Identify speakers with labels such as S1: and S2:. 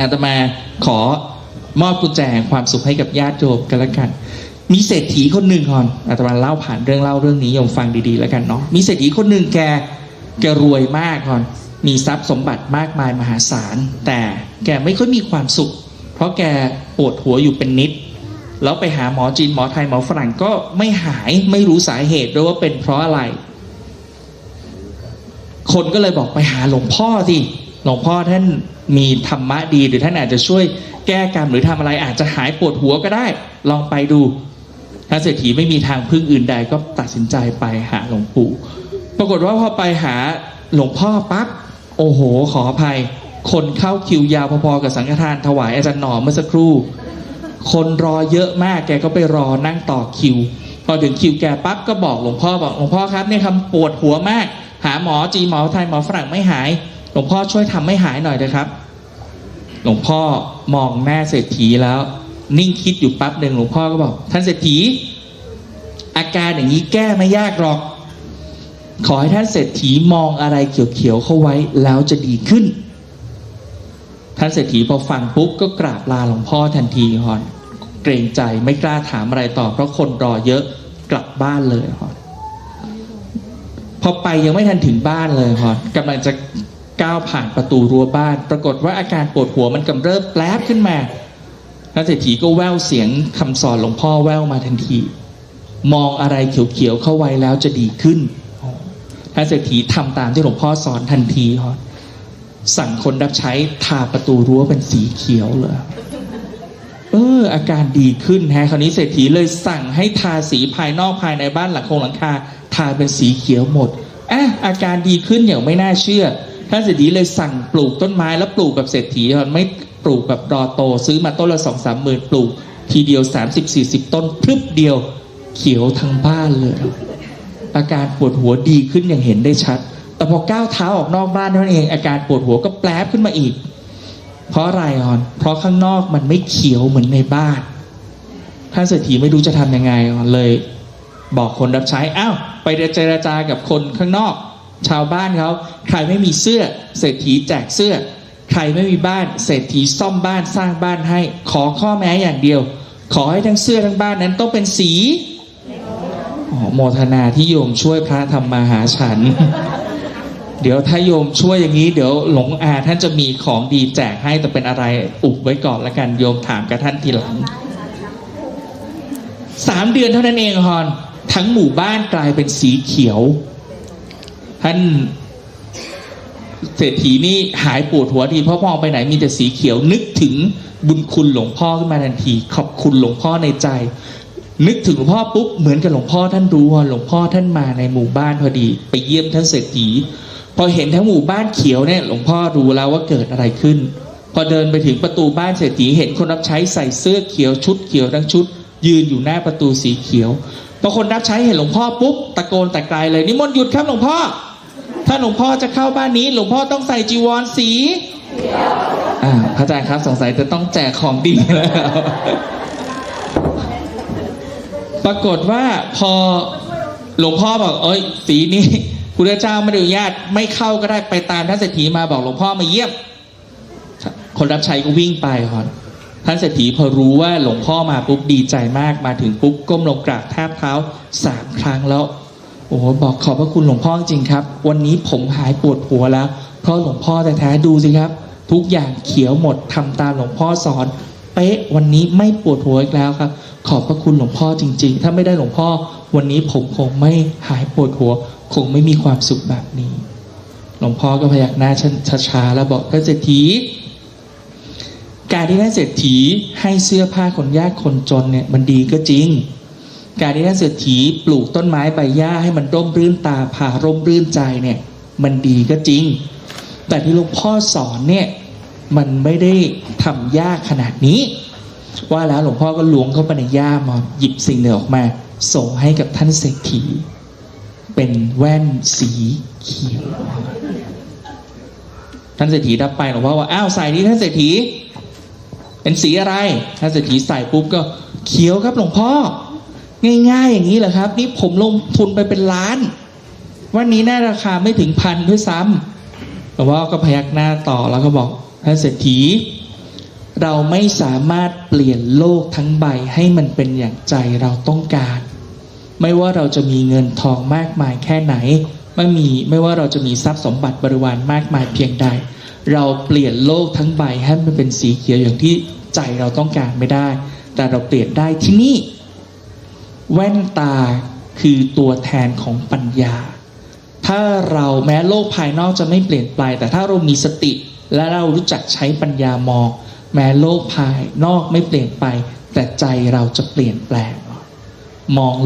S1: อาตมาขอมอบกุญแจแห่งความสุขให้กับญาติโยมกันละกัน มีเศรษฐีคนหนึ่งก่อนอาตมาเล่าผ่านเรื่องเล่าเรื่องนี้โยมฟังดีๆแล้วกันเนาะมีเศรษฐีคนหนึ่งแกแกรวยมากก่อน มีทรัพย์สมบัติมากมายมหาศาล แต่แกไม่ค่อยมีความสุข เพราะแกปวดหัวอยู่เป็นนิด แล้วไปหาหมอจีนหมอไทยหมอฝรั่งก็ไม่หายไม่รู้สาเหตุด้วยว่าเป็นเพราะอะไร คนก็เลยบอกไปหาหลวงพ่อสิหลวงพ่อท่าน มีธรรมะดีหรือท่านอาจจะช่วยแก้กรรมหรือทำอะไรอาจจะหายปวดหัวก็ได้ ลองไปดู ถ้าเศรษฐีไม่มีทางพึ่งอื่นใดก็ตัดสินใจไปหาหลวงปู่ ปรากฏว่าพอไปหาหลวงพ่อปั๊บโอ้โห ขออภัย คนเข้าคิวยาวพอๆกับสังฆทานถวายอาจารย์หนอมเมื่อสักครู่ คนรอเยอะมากแกก็ไปรอนั่งต่อคิว พอถึงคิวแกปั๊บก็บอกหลวงพ่อบอกหลวงพ่อครับเนี่ยคำปวดหัวมาก หาหมอจีหมอไทยหมอฝรั่งไม่หาย ลวงพ่อช่วยทำให้หายหน่อยนะครับ หลวงพ่อมองหน้าเศรษฐีแล้ว นิ่งคิดอยู่ปั๊บหนึ่งหลวงพ่อก็บอก ท่านเศรษฐี อาการอย่างนี้แก้ไม่ยากหรอก ขอให้ท่านเศรษฐีมองอะไรเขียวๆเข้าไว้แล้วจะดีขึ้น ท่านเศรษฐีพอฟังปุ๊บก็กราบลาหลวงพ่อทันทีฮอนเกรงใจไม่กล้าถามอะไรต่อ เพราะคนรอเยอะกลับบ้านเลยฮอนพอไปยังไม่ทันถึงบ้านเลยฮอนกำลังจะ ก้าวผ่านประตูรั้วบ้าน ปรากฏว่าอาการปวดหัวมันกำเริบแปลบขึ้นมาท่านเศรษฐีก็แววเสียงคำสอนหลวงพ่อแววมาทันที มองอะไรเขียวๆเข้าไว้แล้วจะดีขึ้นท่านเศรษฐีทำตามที่หลวงพ่อสอนทันทีฮอนสั่งคนรับใช้ทาประตูรั้วเป็นสีเขียวเลยเอออาการดีขึ้นแฮะคราวนี้เศรษฐีเลยสั่งให้ทาสีภายนอกภายในบ้านหลังคงหลังคาทาเป็นสีเขียวหมดอะอาการดีขึ้นอย่างไม่น่าเชื่อ ท่านเศรษฐีเลยสั่งปลูกต้นไม้แล้วปลูกแบบเศรษฐีก่อนไม่ปลูกแบบรอโต ซื้อมาต้นละสองสามหมื่นปลูก ทีเดียวสามสิบสี่สิบต้นพรึบเดียวเขียวทั้งบ้านเลย อาการปวดหัวดีขึ้นอย่างเห็นได้ชัด แต่พอก้าวเท้าออกนอกบ้านนั้นเอง อาการปวดหัวก็แปลบขึ้นมาอีก เพราะอะไรอ่อน เพราะข้างนอกมันไม่เขียวเหมือนในบ้านท่านเศรษฐีไม่รู้จะทำยังไงอ่อนเลย บอกคนรับใช้อ้าวไปเจรจากับคนข้างนอก ชาวบ้านเขาใครไม่มีเสื้อเศรษฐีแจกเสื้อ ใครไม่มีบ้านเศรษฐีซ่อมบ้านสร้างบ้านให้ขอข้อแม้อย่างเดียว ขอให้ทั้งเสื้อทั้งบ้านนั้นต้องเป็นสีโมทนาที่โยมช่วยพระทำมาหาฉัน เดี๋ยวถ้าโยมช่วยอย่างนี้เดี๋ยวหลงอาท่านจะมีของดีแจกให้แต่เป็นอะไรอุบไว้ก่อนละกันโยมถามกับท่านทีหลังสามเดือนเท่านั้นเองฮอน ทั้งหมู่บ้านกลายเป็นสีเขียว ท่านเศรษฐีนี่หายปวดหัวทีเพราะมองไปไหนมีแต่สีเขียวนึกถึงบุญคุณหลวงพ่อขึ้นมาทันที ขอบคุณหลวงพ่อในใจ นึกถึงหลวงพ่อปุ๊บเหมือนกับหลวงพ่อท่านรู้ว่าหลวงพ่อท่านมาในหมู่บ้านพอดี ไปเยี่ยมท่านเศรษฐีพอเห็นทั้งหมู่บ้านเขียวเนี่ยหลวงพ่อรู้แล้วว่าเกิดอะไรขึ้น พอเดินไปถึงประตูบ้านเศรษฐีเห็นคนรับใช้ใส่เสื้อเขียวชุดเขียวทั้งชุด ยืนอยู่หน้าประตูสีเขียวพอคนรับใช้เห็นหลวงพ่อปุ๊บตะโกนแต่ไกลเลยนิมนต์หยุดครับหลวงพ่อ ถ้าหลวงพ่อจะเข้าบ้านนี้ หลวงพ่อต้องใส่จีวรสีอ่าพระอาจารย์ครับสงสัยจะต้องแจกของดีแล้ว ปรากฏว่าพอหลวงพ่อบอก เอ้ย สีนี้พุทธเจ้าไม่ได้อนุญาตไม่เข้าก็ได้ไปตามท่านเศรษฐีมาบอกหลวงพ่อมาเยี่ยม คนรับใช้ก็วิ่งไปก่อนท่านเศรษฐีพอรู้ว่าหลวงพ่อมาปุ๊บดีใจมากมาถึงปุ๊บก้มลงกราบแทบเท้าสามครั้งแล้ว โอ้บอกขอบพระคุณหลวงพ่อจริงครับ วันนี้ผมหายปวดหัวแล้ว เพราะหลวงพ่อแท้ๆดูสิครับ ทุกอย่างเขียวหมดทำตามหลวงพ่อสอน เป๊ะวันนี้ไม่ปวดหัวอีกแล้วครับ ขอบพระคุณหลวงพ่อจริง ๆ ถ้าไม่ได้หลวงพ่อ วันนี้ผมคงไม่หายปวดหัว คงไม่มีความสุขแบบนี้ หลวงพ่อก็พยักหน้าช้าๆแล้วบอกท่านเศรษฐีการที่ท่านเศรษฐีให้เสื้อผ้าคนยากคนจนเนี่ยมันดีก็จริง การที่ท่านเศรษฐีปลูกต้นไม้ใบหญ้าให้มันร่มรื่นตาพาร่มรื่นใจเนี่ยมันดีก็จริง แต่ที่หลวงพ่อสอนเนี่ยมันไม่ได้ทำยากขนาดนี้ ว่าแล้วหลวงพ่อก็ล้วงเข้าไปในย่ามาหยิบสิ่งหนึ่งออกมา ส่งให้กับท่านเศรษฐี เป็นแว่นสีเขียว ท่านเศรษฐีรับไปหลวงพ่อว่าอ้าวใส่นี่ท่านเศรษฐี เป็นสีอะไร ท่านเศรษฐีใส่ปุ๊บก็เขียวครับหลวงพ่อ ง่ายๆอย่างนี้เหรอครับ นี่ผมลงทุนไปเป็นล้าน วันนี้น่าราคาไม่ถึงพันด้วยซ้ำหลวงพ่อก็พยักหน้าต่อแล้วก็บอกท่านเศรษฐี เราไม่สามารถเปลี่ยนโลกทั้งใบให้มันเป็นอย่างใจเราต้องการ ไม่ว่าเราจะมีเงินทองมากมายแค่ไหนไม่มีไม่ว่าเราจะมีทรัพย์สมบัติบริวารมากมายเพียงใด เราเปลี่ยนโลกทั้งใบให้มันเป็นสีเขียวอย่างที่ใจเราต้องการไม่ได้ แต่เราเปลี่ยนได้ที่นี่ แว่นตาคือตัวแทนของปัญญา ถ้าเราแม้โลกภายนอกจะไม่เปลี่ยนไป แต่ถ้าเรามีสติ และเรารู้จักใช้ปัญญามอง แม้โลกภายนอกไม่เปลี่ยนไป แต่ใจเราจะเปลี่ยนแปลงมอง